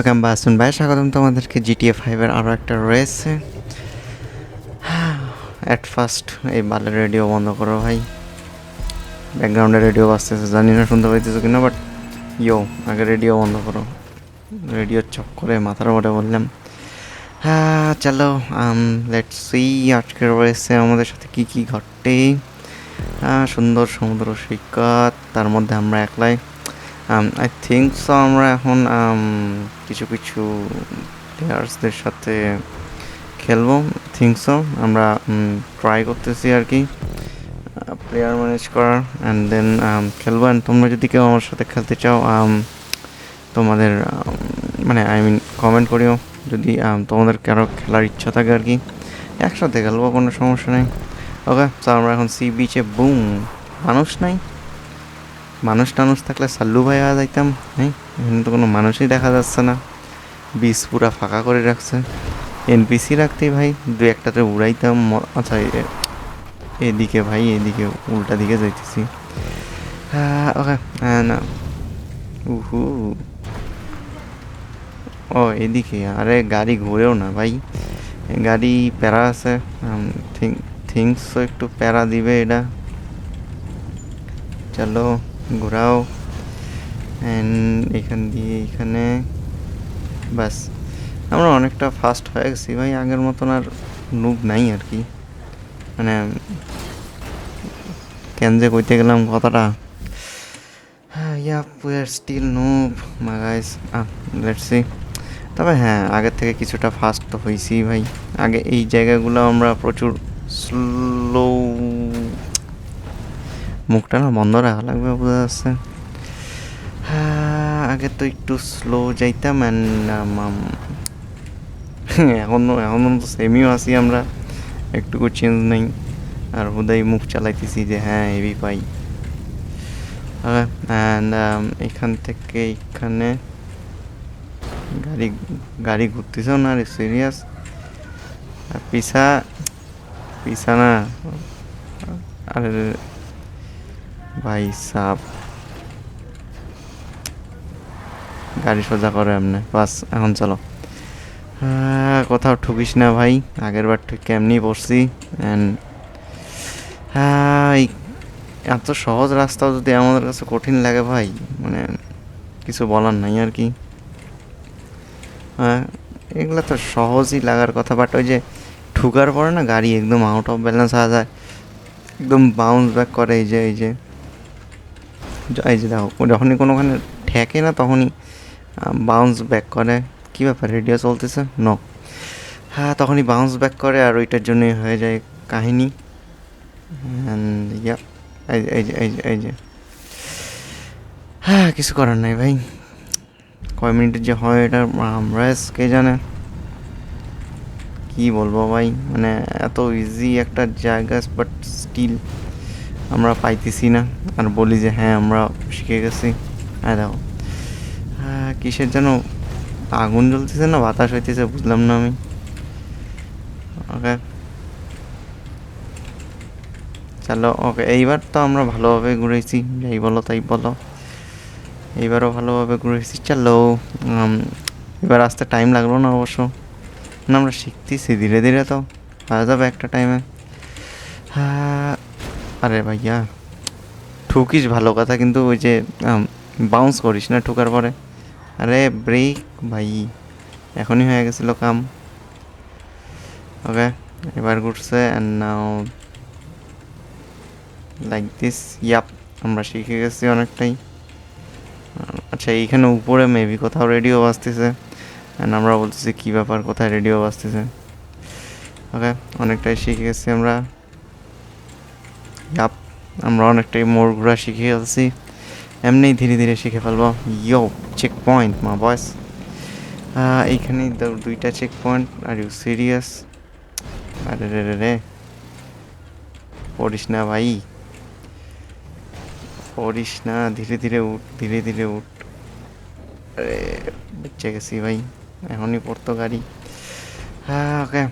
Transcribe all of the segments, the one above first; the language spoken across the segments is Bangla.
তো কেমন আসুন ভাই? স্বাগতম তোমাদেরকে জিটিএ ফাইভের আরও একটা রয়েছে অ্যাট ফার্স্ট এই বালের রেডিও বন্ধ করো ভাই। ব্যাকগ্রাউন্ডে রেডিও বাজতেছে জানি না শুনতে পাইতেছো কিনা বাট ইয়ো আগে রেডিও বন্ধ করো। রেডিও চক করে মাথার উপরে বললাম। হ্যাঁ চলো লেটস সি আজকে রয়েছে আমাদের সাথে কি কি ঘটে। সুন্দর সমুদ্র সৈকত তার মধ্যে আমরা একলাই। আই থিঙ্ক সো আমরা এখন um, কিছু কিছু প্লেয়ার্সদের সাথে খেলব সো আমরা ট্রাই করতেছি আর কি প্লেয়ার ম্যানেজ করার অ্যান্ড দেন খেলব। অ্যান্ড তোমরা যদি কেউ আমার সাথে খেলতে চাও um, তোমাদের um, মানে আই মিন কমেন্ট করিও। যদি um, তোমাদের কারও খেলার ইচ্ছা থাকে আর কি একসাথে খেলব কোনো সমস্যা নেই। ওকে তো আমরা এখন সি বিচে বুম মানুষ নাই। মানুষ টানুষ থাকলে সাল্লু ভাই আওয়া যাইতাম হ্যাঁ এখানে তো কোনো মানুষই দেখা যাচ্ছে না। বিচ পুরা ফাঁকা করে রাখছে। এনপিসি রাখতেই ভাই, দু একটাতে উড়াইতাম আচ্ছা এদিকে ভাই, এদিকে, উল্টা দিকে যাইতেছি। ওকে হ্যাঁ না। উহু। ও, এদিকে, আরে গাড়ি ঘুরেও না ভাই। গাড়ি প্যারা আছে থিংস একটু প্যারা দিবে এটা। চলো। ঘোরাও। অ্যান্ড এখান দিয়ে এখানে বাস আমরা অনেকটা ফাস্ট হয়ে গেছি ভাই, আগের মতন আর নুব নাই আর কি। মানে কেন যে কইতে গেলাম কথাটা। ইয়া আর স্টিল নুব মা গাইস লেটস সি তবে হ্যাঁ আগের থেকে কিছুটা ফাস্ট তো হয়েছি ভাই। আগে এই জায়গাগুলো আমরা প্রচুর স্লো মুখটা না বন্ধ রাখা লাগবে বোঝা যাচ্ছে। হ্যাঁ, আগে তো একটু স্লো যাইতাম অ্যান্ড এখনও এখনও তো সেমিও আছি আমরা। একটুকু চেঞ্জ নেই। আর হুদাই মুখ চালাইতেছি যে হ্যাঁ হেভি পাই। অ্যান্ড এখান থেকে এখানে গাড়ি গাড়ি ঘুরতেছেও না রে সিরিয়াস পিসা পিসা না। আরে ভাই, সাপ। গাড়ি সোজা করে এমনি। বাস, এখন চলো। কোথাও ঠুকিস না ভাই। আগের বার ঠিক কেমনি পড়ছি। অ্যান্ড হ্যাঁ এত সহজ রাস্তাও যদি আমাদের কাছে কঠিন লাগে ভাই মানে কিছু বলার নাই আর কি। হ্যাঁ এগুলো তো সহজই লাগার কথা বাট ওই যে ঠুকার পরে না গাড়ি একদম আউট অফ ব্যালেন্স হয়ে যায়। একদম বাউন্স ব্যাক করে এই যে, এই য- এই যে দেখো যখনই কোনোখানে ঠেকে না তখনই বাউন্স ব্যাক করে। কী ব্যাপার রেডিও চলতেছে? ন হ্যাঁ তখনই বাউন্স ব্যাক করে আর ওইটার জন্যই হয়ে যায় কাহিনি। And yeah, এই যে এই যে এই যে এই যে। হ্যাঁ কিছু করার নাই ভাই। কয় মিনিটের যে হয় এটা আমরা কে জানে? কি বলব ভাই? মানে এত ইজি একটা জায়গা বাট স্টিল আমরা পাইতেছি না। আর বলি যে হ্যাঁ আমরা শিখে গেছি। হ্যাঁ দেখো কিসের যেন আগুন জ্বলতেছে না, বাতাস হইতেছে, বুঝলাম না আমি। ওকে। চলো, ওকে, এইবার তো আমরা ভালোভাবে ঘুরেছি। যাই বলো, তাই বলো। এইবারও ভালোভাবে ঘুরেছি। চলো এবার আসতে টাইম লাগল না অবশ্য। না, আমরা শিখতেছি ধীরে ধীরে তো। হয়ে যাবে একটা টাইমে হ্যাঁ আরে ভাইয়া, ঠুকিস ভালো কথা, কিন্তু ওই যে বাউন্স করিস না ঠুকার পরে। আরে ব্রেক ভাই, এখনই হয়ে গেছিল কাম। ওকে এবার ঘুরছে and now like this yup আমরা শিখে গেছি অনেকটাই। আচ্ছা এইখানে উপরে মেবি কোথাও রেডিও বাজতেছে। অ্যান্ড আমরা বলতেছি, কী ব্যাপার, কোথায় রেডিও বাজতেছে? ওকে অনেকটাই শিখে গেছি আমরা। ইয়াপ আমরা অনেকটাই মোড় ঘোরা শিখে গেছি এমনিই ধীরে ধীরে শিখে ফেলব। ইয়ো চেক পয়েন্ট মা বয়স এইখানেই দুইটা check point are you serious আরে রে রে রে। পড়িস না ভাই। পড়িস না, ধীরে ধীরে উঠ, ধীরে ধীরে উঠ। আরে, বেঁচে গেছি ভাই। এখনই পড়তো গাড়ি। হ্যাঁ ওকে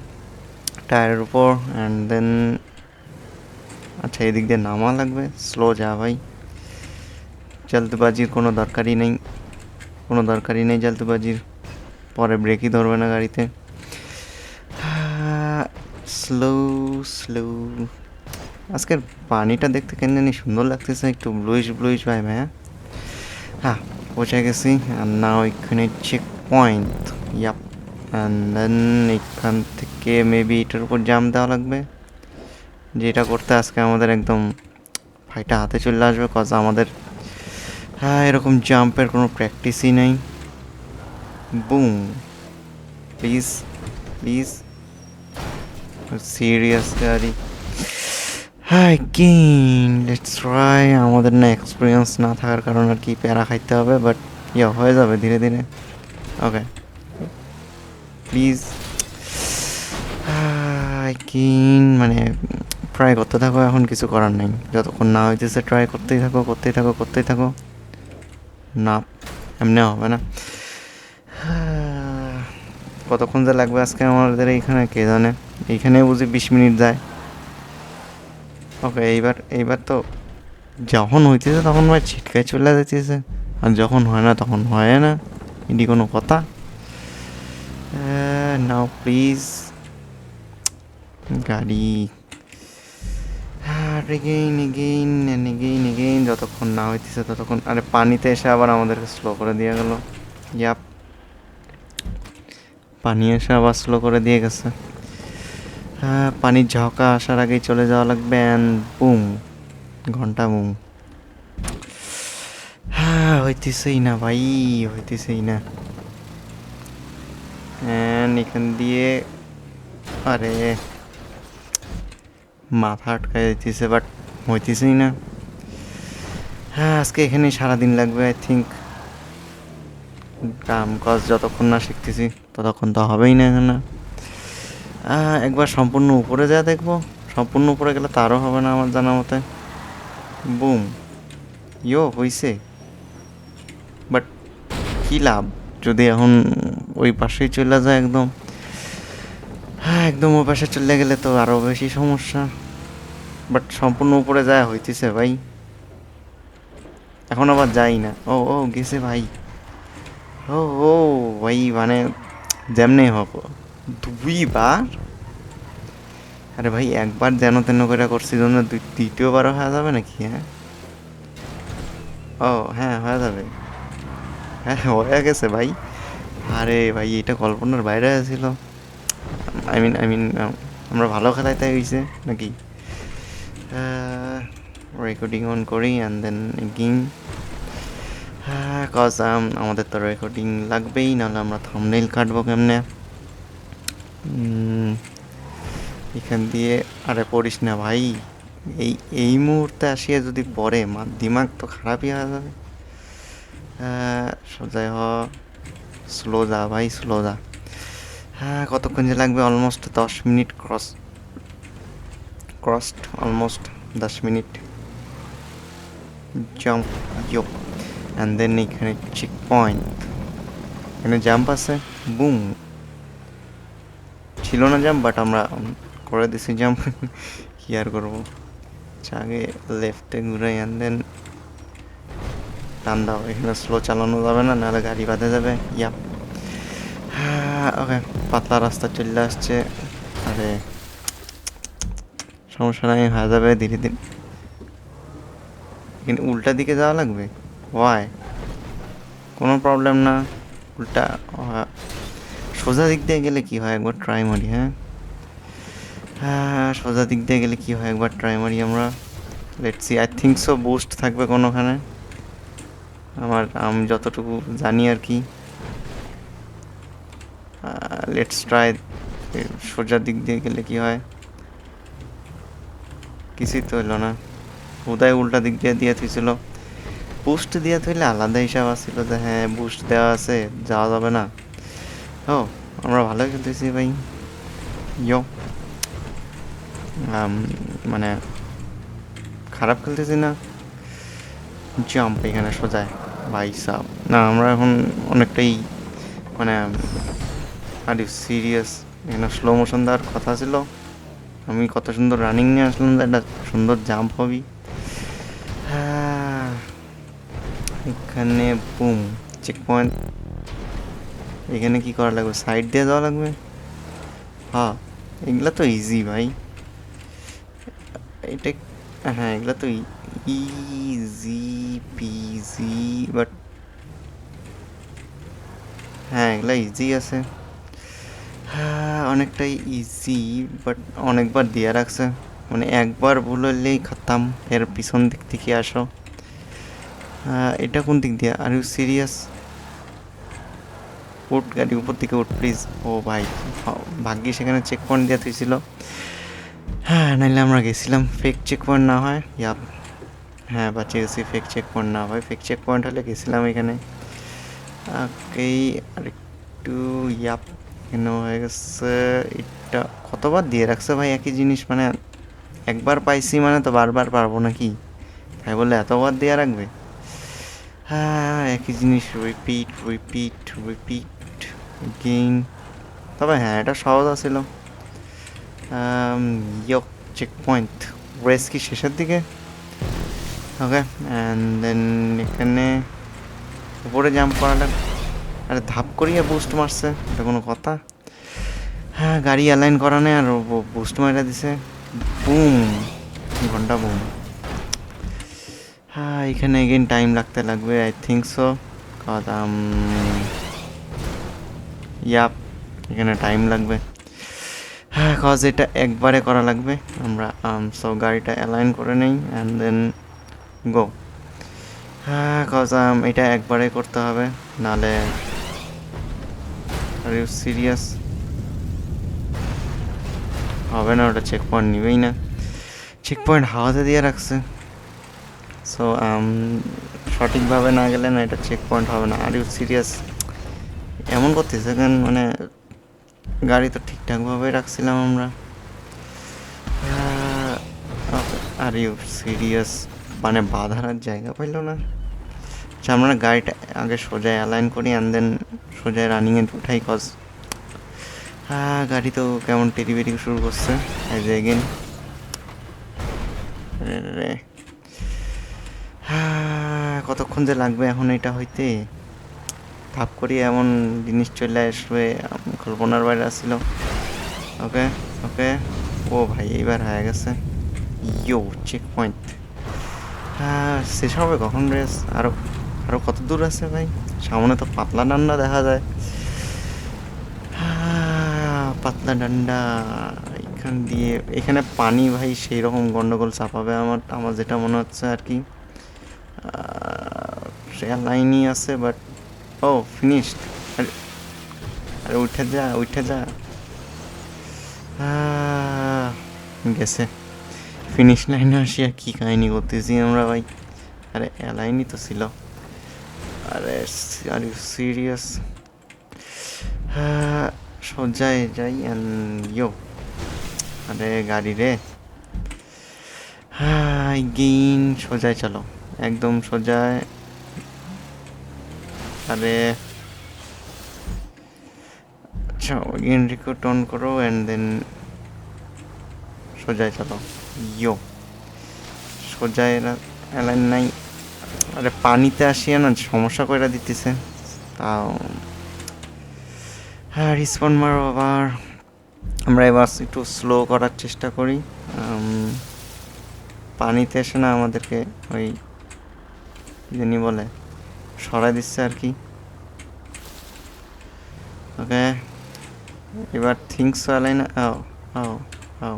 টায়ারের উপর অ্যান্ড দেন আচ্ছা এদিক দিয়ে নামা লাগবে। স্লো যা ভাই। জলদবাজির কোনো দরকারই নেই। কোনো দরকারই নেই জলদবাজির। পরে ব্রেকই ধরবে না গাড়িতে। স্লো স্লো আজকের পানিটা দেখতে কেন জানি সুন্দর লাগতেছে, একটু ব্লুইশ ব্লুইশ ভাই হ্যাঁ? হ্যাঁ পৌঁছে গেছি আর না ওইখানে চেক পয়েন্ট ইয়াপ দেন এখান থেকে মেবি এটার উপর জাম দেওয়া লাগবে। যেটা করতে আজকে আমাদের একদম ফাইটা হাতে চলে আসবে কজ আমাদের হ্যাঁ এরকম জাম্পের কোনো প্র্যাকটিসই নেই। বুম প্লিজ প্লিজ সিরিয়াস গাড়ি হ্যাঁ গেইন লেটস ট্রাই আমাদের না এক্সপিরিয়েন্স না থাকার কারণে আর কি প্যারা খাইতে হবে বাট ইয়া হয়ে যাবে ধীরে ধীরে। ওকে প্লিজ গেইন মানে ট্রাই করতে থাকো, এখন কিছু করার নেই। যতক্ষণ না হইতেছে ট্রাই করতেই থাকো করতেই থাকো করতেই থাকো। না, এমনি হবে না। কতক্ষণ যে লাগবে আজকে আমাদের এইখানে, কে জানে? এইখানে বুঝি বিশ মিনিট যায়। ওকে, এইবার এইবার তো যখন হইতেছে তখন ভাই ছিটকায় চলে যেতেছে আর যখন হয় না তখন হয় না। এটি কোনো কথা? নাও প্লিজ গাড়ি এগেইন এগেইন এগেইন এগেইন যতক্ষণ না হইতেছে ততক্ষণ। আরে পানিতে এসে আবার আমাদেরকে স্লো করে দিয়ে গেল। ইয়াপ পানি এসে আবার স্লো করে দিয়ে গেছে। হ্যাঁ পানির ঝকা আসার আগেই চলে যাওয়া লাগবে অ্যান্ড বুম ঘণ্টা বুম হ্যাঁ হইতেছেই না ভাই, হইতেছেই না। অ্যান্ড এখান দিয়ে, আরে। মাথা আটকায় যাইতেছে বাট হইতেছেই না। হ্যাঁ আজকে এখানে সারাদিন লাগবে আই থিঙ্ক কাম কাজ যতক্ষণ না শিখতেছি, ততক্ষণ তো হবেই না এখানে। একবার সম্পূর্ণ উপরে যা দেখব, সম্পূর্ণ উপরে গেলে তারও হবে না আমার জানা মতে। বুম। ইয়ো, হইছে। বাট কী লাভ, যদি এখন ওই পাশেই চলে যায় একদম। একদম ওই পাশে চলে গেলে তো আরও বেশি সমস্যা। বাট সম্পূর্ণ উপরে যায় হইতেছে ভাই। এখন আবার যাই না। ও ও, গেছে ভাই। ও ও, ভাই মানে যেমনি হোক। দুইবার? আরে ভাই, একবার যেন তেন করে করছি জন্য দ্বিতীয়বারও হয়ে যাবে নাকি হ্যাঁ? ও হ্যাঁ হয়ে যাবে। হ্যাঁ হয়ে গেছে ভাই। আরে ভাই, এটা কল্পনার বাইরে ছিল আই মিন আই মিন আমরা ভালো খেলায় তাই হয়েছে, নাকি? রেকর্ডিং অন করি অ্যান্ড দেন হ্যাঁ কজ আমাদের তো রেকর্ডিং লাগবেই, নাহলে আমরা থামনেইল কাটবো কেমনে? এখান দিয়ে আরে পড়িস না ভাই। এই এই মুহূর্তে আসিয়া যদি পড়ে মা দিমাগ তো খারাপই হয়ে যাবে। সোজাই হ স্লো যা ভাই স্লো যা। হ্যাঁ কতক্ষণ যে লাগবে? অলমোস্ট দশ মিনিট ক্রস ক্রসড অলমোস্ট দশ minute jump yo and then এখানে চেক পয়েন্ট এখানে জাম্প আছে বুম ছিল না জাম্প বাট আমরা করে দিছি জাম্প কি আর করব? আগে লেফটে ঘুরে অ্যান্ড দেন টান দাও। এখানে স্লো চালানো যাবে না, নাহলে গাড়ি বাঁধে যাবে। ইয়া হ্যাঁ ওকে পাতলা রাস্তা চলে আসছে। আরে, সমস্যা নাই, হয়ে যাবে ধীরে ধীরে। কিন্তু উল্টা দিকে যাওয়া লাগবে? ওয়াই কোনো প্রবলেম না। উল্টা সোজা দিক দিয়ে গেলে কি হয় একবার ট্রাই মারি হ্যাঁ? হ্যাঁ সোজা দিক দিয়ে গেলে কি হয় একবার ট্রাই মারি আমরা। Let's see I think so boost থাকবে কোনোখানে। আমার, আমি যতটুকু জানি আর কি। লেটস ট্রাই সোজা দিক দিয়ে গেলে কি হয়? কিছুই তো হইল না। উদয় উল্টা দিক দিয়ে দিয়ে থুইছিল। বুস্ট দিয়ে থইলে আলাদা হিসাব আসছিল যে হ্যাঁ বুস্ট দেওয়া আছে, যাওয়া যাবে না। ও, আমরা ভালো খেলতেছি ভাই। ইয়ো। মানে খারাপ খেলতেছি না। জাম্প এখানে সোজায় ভাই সাহ না, আমরা এখন অনেকটাই মানে আর ইউ সিরিয়াস এখানে স্লো মোশন দেওয়ার কথা ছিল। আমি কত সুন্দর রানিং নিয়ে আসলাম একটা সুন্দর জাম্প হবি। হ্যাঁ, এখানে বুম চেক পয়েন্ট এখানে কি করা লাগবে? সাইড দিয়ে যাওয়া লাগবে? হ্যাঁ এগুলা তো ইজি ভাই। এটা হ্যাঁ এগুলা তো ইজি পিজি বাট হ্যাঁ এগুলা ইজি আছে। অনেকটাই ইজি বাট অনেকবার দিয়ে রাখছে। মানে একবার ভুল হলেই খাতাম। এর পিছন দিক থেকে আসো। এটা কোন দিক দিয়ে? আর ইউ সিরিয়াস উঠ গাড়ি, উপর থেকে উঠ প্লিজ ও ভাই ভাগ্যিস সেখানে চেক পয়েন্ট দেওয়া হয়েছিল। হ্যাঁ নাইলে আমরা গেছিলাম। ফেক চেক পয়েন্ট না হয়। ইয়াপ হ্যাঁ বাঁচে গেছি। ফেক চেক পয়েন্ট না হয়। ফেক চেক পয়েন্ট হলে গেছিলাম এখানে। এই আরেকটু ইয়াপ এখানে হয়ে গেছে, এটা কতবার দিয়ে রাখছে ভাই? একই জিনিস মানে একবার পাইছি মানে তো বারবার পারব নাকি? তাই বলে এতবার দিয়ে রাখবে? হ্যাঁ একই জিনিস রিপিট রিপিট রিপিট গেইন তবে হ্যাঁ এটা সহজ আছিল। ইয়ক চেক পয়েন্ট রেস কি শেষের দিকে? ওকে অ্যান্ড দেন এখানে উপরে জাম্প করাটা আরে ধাপ করিয়ে বুস্ট মারছে, এটা কোনো কথা? হ্যাঁ গাড়ি অ্যালাইন করা নেই আর বুস্ট মারা দিছে। বুম, ঘণ্টা বুম। হ্যাঁ এখানে এগেন টাইম লাগতে লাগবে আই থিঙ্ক সো কদাম। ইয়াপ এখানে টাইম লাগবে। হ্যাঁ কজ এটা একবারে করা লাগবে। আমরা সো গাড়িটা অ্যালাইন করে নেই অ্যান্ড দেন গো হ্যাঁ কজ এটা একবারে করতে হবে, নালে আর ইউ সিরিয়াস হবে না ওটা চেক পয়েন্ট নিবেই না চেক পয়েন্ট হাওয়াতে দিয়ে রাখছে সো সঠিকভাবে না গেলে না এটা চেক পয়েন্ট হবে না আর ইউ সিরিয়াস এমন করতেছে কেন মানে গাড়ি তো ঠিকঠাকভাবে রাখছিলাম আমরা আর ইউ সিরিয়াস মানে বাধার আর জায়গা পাইল না আচ্ছা আমরা গাড়িটা আগে সোজা অ্যালাইন করি অ্যান্ড দেন সোজা রানিংয়ে উঠাই কজ হ্যাঁ গাড়ি তো কেমন টেরি বেরি শুরু করছে এজ এগেন কতক্ষণ যে লাগবে এখন এটা হইতে থাপ করি এমন জিনিস চলে আসবে কল্পনার বাইরে আসছিল ওকে ওকে ও ভাই এইবার হয়ে গেছে ইয়ো চেক পয়েন্ট হ্যাঁ শেষ হবে কখন রেস আরও আরও কত দূর আছে ভাই? সামনে তো পাতলা ডান্ডা দেখা যায়। পাতলা ডান্ডা। এখান দিয়ে, এখানে পানি ভাই সেই রকম গন্ডগোল চাপাবে আমার আমার যেটা মনে হচ্ছে আর কি। লাইনই আছে বাট ও ফিনিশড আরে আরে উঠে যা উঠে যা। গেছে। ফিনিশ লাইনে আসিয়া কি কাহিনি করতেছি আমরা ভাই। আরে অ্যালাইনই তো ছিল। আরে আর ইউ সিরিয়াস সোজায় যাই ইয়ো আরে, গাড়ি রে। হ্যাঁ গেইন সোজায় চলো। একদম সোজায় আরে আচ্ছা এগেন রিকোট অন করো অ্যান্ড দেন সোজায় চলো। ইয়ো সোজায় অ্যালাইন নাই। আরে পানিতে আসিয়া না সমস্যা করে দিতেছে। তাও। হ্যাঁ রিসপন্ড মারো আবার। আমরা এবার একটু স্লো করার চেষ্টা করি। পানিতে এসে না আমাদেরকে ওই জানি বলে সরাই দিচ্ছে আর কি। ওকে এবার থিংস অ্যালাইন ও ও ও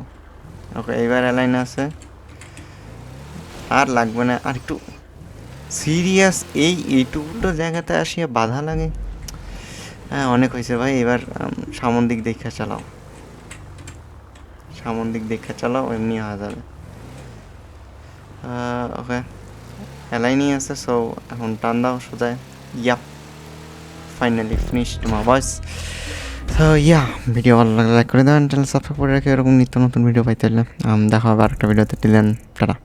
ওকে এবার অ্যালাইন আছে। আর লাগবে না, আর একটু সিরিয়াস এই এইটুকুটো জায়গাতে আসিয়া বাধা লাগে? হ্যাঁ অনেক হয়েছে ভাই। এবার সামন দিক দেখে চালাও। সামন দিক দেখে চালাও, এমনি হয়ে যাবে। ওকে। অ্যালাইনই আছে সো এখন টান দাও সোজায় ইয়া ফাইনালি ফিনিশড মা বয়স তো ইয়া ভিডিও ভালো লাগলে লাইক করে দেবেন চ্যানেল সাবস্ক্রাইব করে রাখে এরকম নিত্য নতুন ভিডিও পাইতে হলে। দেখা হবে আরেকটা ভিডিওতে দিলেন টাটা।